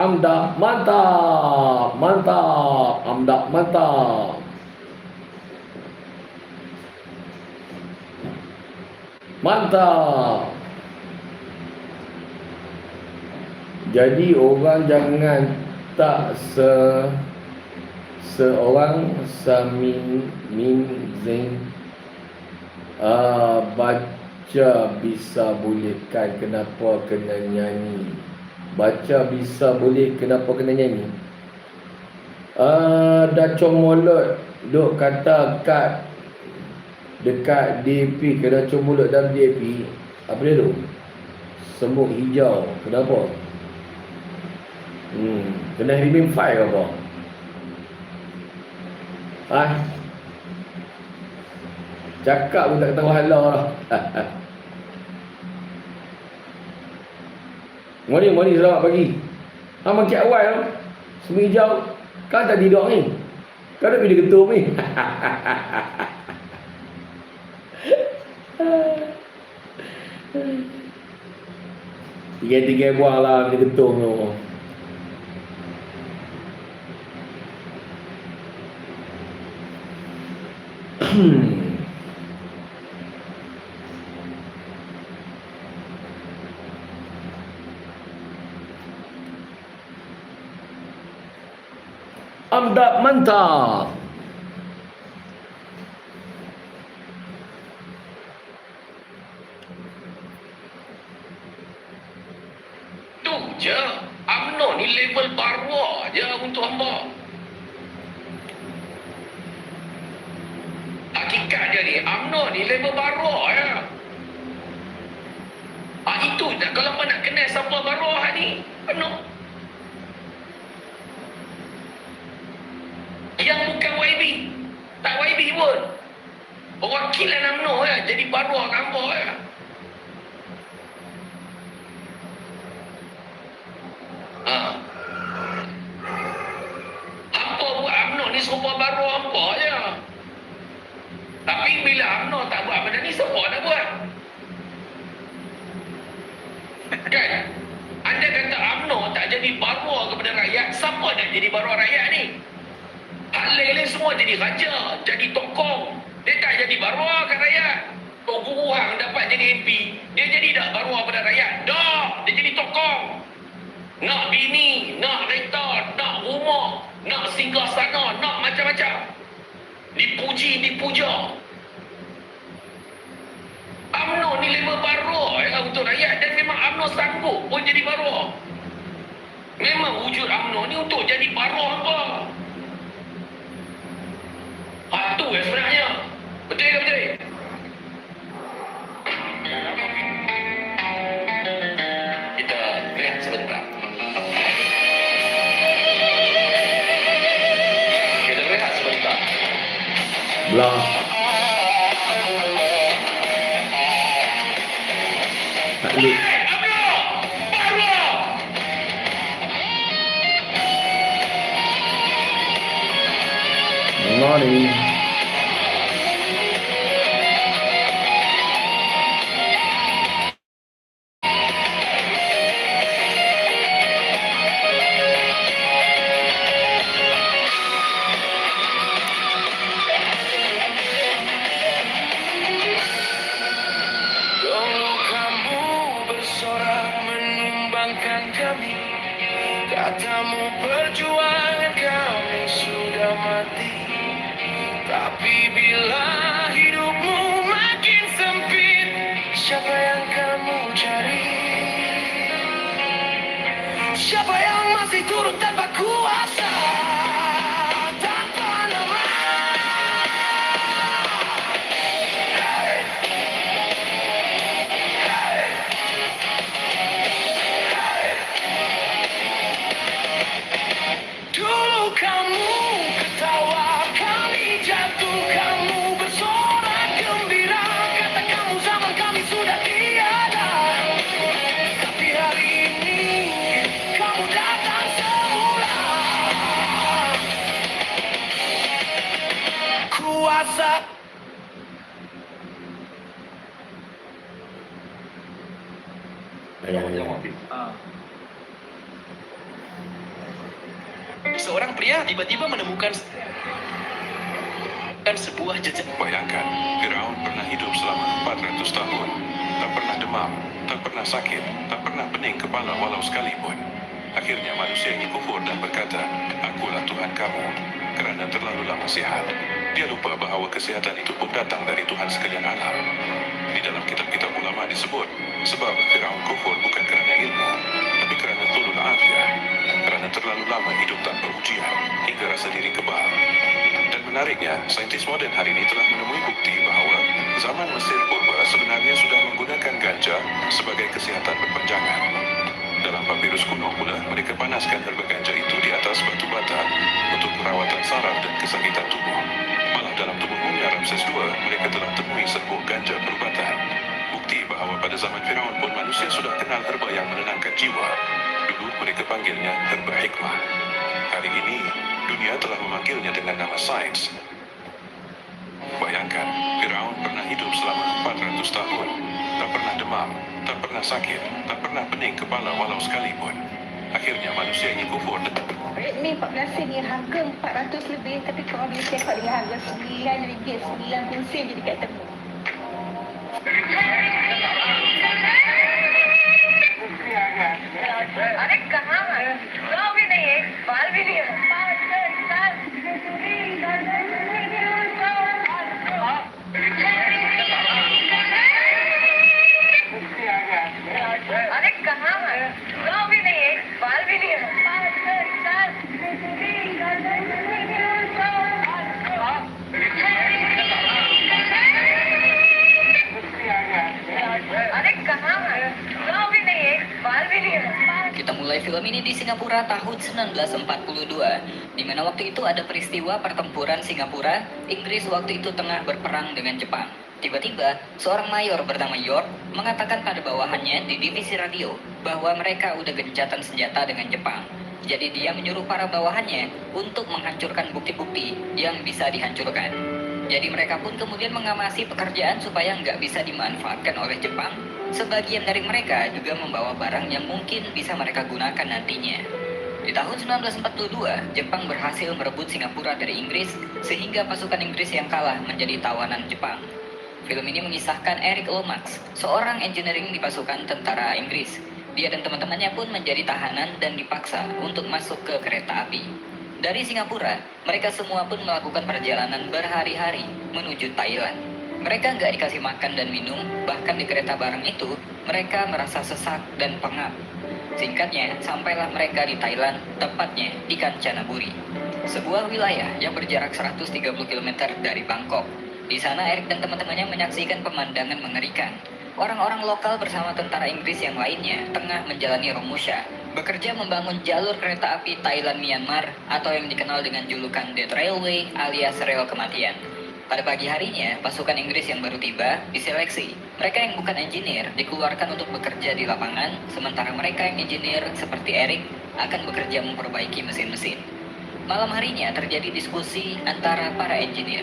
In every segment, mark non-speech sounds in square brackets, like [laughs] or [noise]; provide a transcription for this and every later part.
Amda mantap, mantap, Amda mantap. Mantap. Jadi orang jangan tak se seorang samin min zain uh, baca bisa boleh kan kenapa kena nyanyi baca bisa boleh kenapa kena nyanyi? Uh, dah comolot duk kata kat dekat DAP kena comolot dalam DAP apa dia tu? Semut hijau kenapa? Hmm kena remain file ke apa? Ah cakap pun tak tahu halau lah [laughs] Morning, morning, selamat pagi. Ha, makin awal tu. Semua hijau. Kau tak tidur ni. Kau dah pergi ketum ni. [laughs] Tiga-tiga buang lah pergi ketum tu. Hmm. [clears throat] mantap. Tu je. UMNO ni level baru je untuk hamba. Hakikat dia ni, UMNO ni level baru ya. Ah, itu je. Kalau nak kenal siapa baru ni, UMNO. Yang bukan YB. Tak YB pun. Perwakilan UMNO ya. Jadi baru hamba ya. Ha. Apa buat UMNO ni serupa baru apa je. Tapi bila UMNO tak buat benda ni, siapa nak buat? Kan? Anda kata UMNO tak jadi baru kepada rakyat, siapa nak jadi baru rakyat ni? Hak lain-lain semua jadi raja, jadi tokong. Dia tak jadi baru ke rakyat. Tok Guru Hang dapat jadi MP, dia jadi tak baru pada rakyat. Dah, dia jadi tokong. Nak bini, nak kereta, nak rumah, nak singgah sana, nak macam-macam. Dipuji, dipuja. UMNO ni level baru ya, untuk rakyat dan memang UMNO sanggup pun jadi baru. Memang wujud UMNO ni untuk jadi baru apa? சொல்லி be beloved. Kuasa Ayah, ayah. seorang pria tiba-tiba menemukan dan sebuah jejak Bayangkan, Firaun pernah hidup selama 400 tahun. Tak pernah demam, tak pernah sakit, tak pernah pening kepala walau sekalipun. Akhirnya manusia ini kufur dan berkata, Akulah Tuhan kamu, kerana terlalu lama sihat. Dia lupa bahawa kesihatan itu pun datang dari Tuhan sekalian alam. Di dalam kitab-kitab ulama disebut, sebab Firaun kufur bukan kerana ilmu, tapi kerana tulul afia, kerana terlalu lama hidup tanpa ujian, hingga rasa diri kebal. Dan menariknya, saintis moden hari ini telah menemui bukti bahawa zaman Mesir purba sebenarnya sudah menggunakan ganja sebagai kesihatan berpanjangan. Dalam papirus kuno pula, mereka panaskan herba ganja itu di atas batu bata untuk perawatan saraf dan kesakitan serbuk ganja perubatan. Bukti bahawa pada zaman Firaun pun manusia sudah kenal herba yang menenangkan jiwa. Dulu mereka panggilnya herba hikmah. Hari ini, dunia telah memanggilnya dengan nama sains. Bayangkan, Firaun pernah hidup selama 400 tahun. Tak pernah demam, tak pernah sakit, tak pernah pening kepala walau sekalipun. Akhirnya manusia ini kufur Redmi 14 sen ni harga 400 lebih tapi kalau boleh cekap dengan harga RM9.90 sen je dekat di Singapura tahun 1942, di mana waktu itu ada peristiwa pertempuran Singapura, Inggris waktu itu tengah berperang dengan Jepang. Tiba-tiba, seorang mayor bernama York mengatakan pada bawahannya di divisi radio bahwa mereka udah gencatan senjata dengan Jepang. Jadi dia menyuruh para bawahannya untuk menghancurkan bukti-bukti yang bisa dihancurkan. Jadi mereka pun kemudian mengamasi pekerjaan supaya nggak bisa dimanfaatkan oleh Jepang. Sebagian dari mereka juga membawa barang yang mungkin bisa mereka gunakan nantinya. Di tahun 1942, Jepang berhasil merebut Singapura dari Inggris sehingga pasukan Inggris yang kalah menjadi tawanan Jepang. Film ini mengisahkan Eric Lomax, seorang engineering di pasukan tentara Inggris. Dia dan teman-temannya pun menjadi tahanan dan dipaksa untuk masuk ke kereta api. Dari Singapura, mereka semua pun melakukan perjalanan berhari-hari menuju Thailand. Mereka nggak dikasih makan dan minum, bahkan di kereta bareng itu, mereka merasa sesak dan pengap. Singkatnya, sampailah mereka di Thailand, tepatnya di Kanchanaburi. Sebuah wilayah yang berjarak 130 km dari Bangkok. Di sana Eric dan teman-temannya menyaksikan pemandangan mengerikan. Orang-orang lokal bersama tentara Inggris yang lainnya tengah menjalani Romusha, bekerja membangun jalur kereta api Thailand-Myanmar atau yang dikenal dengan julukan Death Railway alias rel kematian. Pada pagi harinya, pasukan Inggris yang baru tiba diseleksi. Mereka yang bukan engineer dikeluarkan untuk bekerja di lapangan, sementara mereka yang engineer seperti Eric akan bekerja memperbaiki mesin-mesin. Malam harinya terjadi diskusi antara para engineer.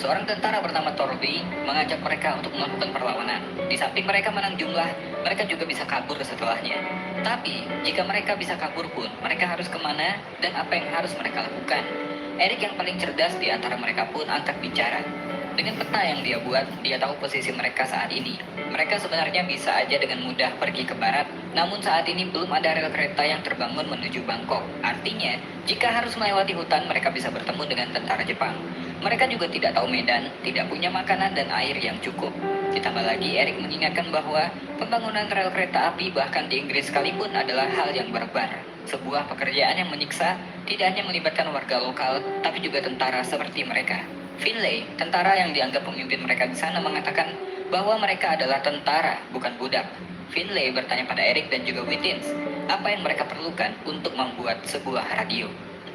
Seorang tentara bernama Torby mengajak mereka untuk melakukan perlawanan. Di samping mereka menang jumlah, mereka juga bisa kabur setelahnya. Tapi, jika mereka bisa kabur pun, mereka harus ke mana dan apa yang harus mereka lakukan. Eric yang paling cerdas di antara mereka pun angkat bicara. Dengan peta yang dia buat, dia tahu posisi mereka saat ini. Mereka sebenarnya bisa aja dengan mudah pergi ke barat, namun saat ini belum ada rel kereta yang terbangun menuju Bangkok. Artinya, jika harus melewati hutan, mereka bisa bertemu dengan tentara Jepang. Mereka juga tidak tahu medan, tidak punya makanan dan air yang cukup. Ditambah lagi, Eric mengingatkan bahwa pembangunan rel kereta api bahkan di Inggris sekalipun adalah hal yang barbar. Sebuah pekerjaan yang menyiksa tidak hanya melibatkan warga lokal, tapi juga tentara seperti mereka. Finlay, tentara yang dianggap pemimpin mereka di sana mengatakan bahwa mereka adalah tentara, bukan budak. Finlay bertanya pada Eric dan juga Wittins, apa yang mereka perlukan untuk membuat sebuah radio.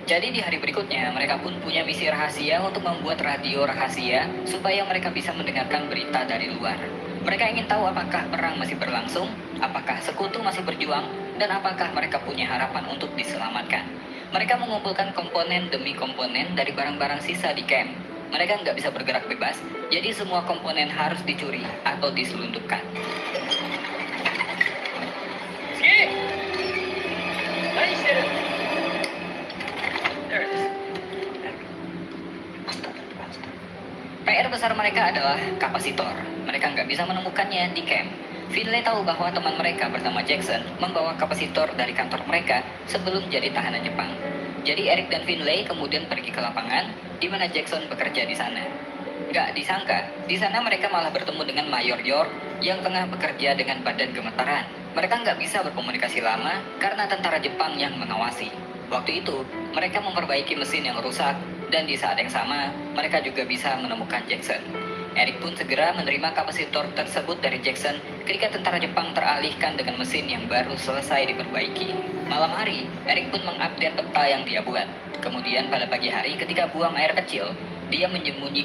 Jadi di hari berikutnya, mereka pun punya misi rahasia untuk membuat radio rahasia supaya mereka bisa mendengarkan berita dari luar. Mereka ingin tahu apakah perang masih berlangsung, apakah sekutu masih berjuang, dan apakah mereka punya harapan untuk diselamatkan. Mereka mengumpulkan komponen demi komponen dari barang-barang sisa di camp. Mereka nggak bisa bergerak bebas, jadi semua komponen harus dicuri atau diselundupkan. PR besar mereka adalah kapasitor. Mereka nggak bisa menemukannya di camp Finlay tahu bahwa teman mereka bernama Jackson membawa kapasitor dari kantor mereka sebelum jadi tahanan Jepang. Jadi Eric dan Finlay kemudian pergi ke lapangan di mana Jackson bekerja di sana. Nggak disangka, di sana mereka malah bertemu dengan Mayor York yang tengah bekerja dengan badan gemetaran. Mereka nggak bisa berkomunikasi lama karena tentara Jepang yang mengawasi. Waktu itu, mereka memperbaiki mesin yang rusak dan di saat yang sama, mereka juga bisa menemukan Jackson. Eric pun segera menerima kapasitor tersebut dari Jackson ketika tentara Jepang teralihkan dengan mesin yang baru selesai diperbaiki. Malam hari, Eric pun mengupdate peta yang dia buat. Kemudian pada pagi hari ketika buang air kecil, dia menyembunyikan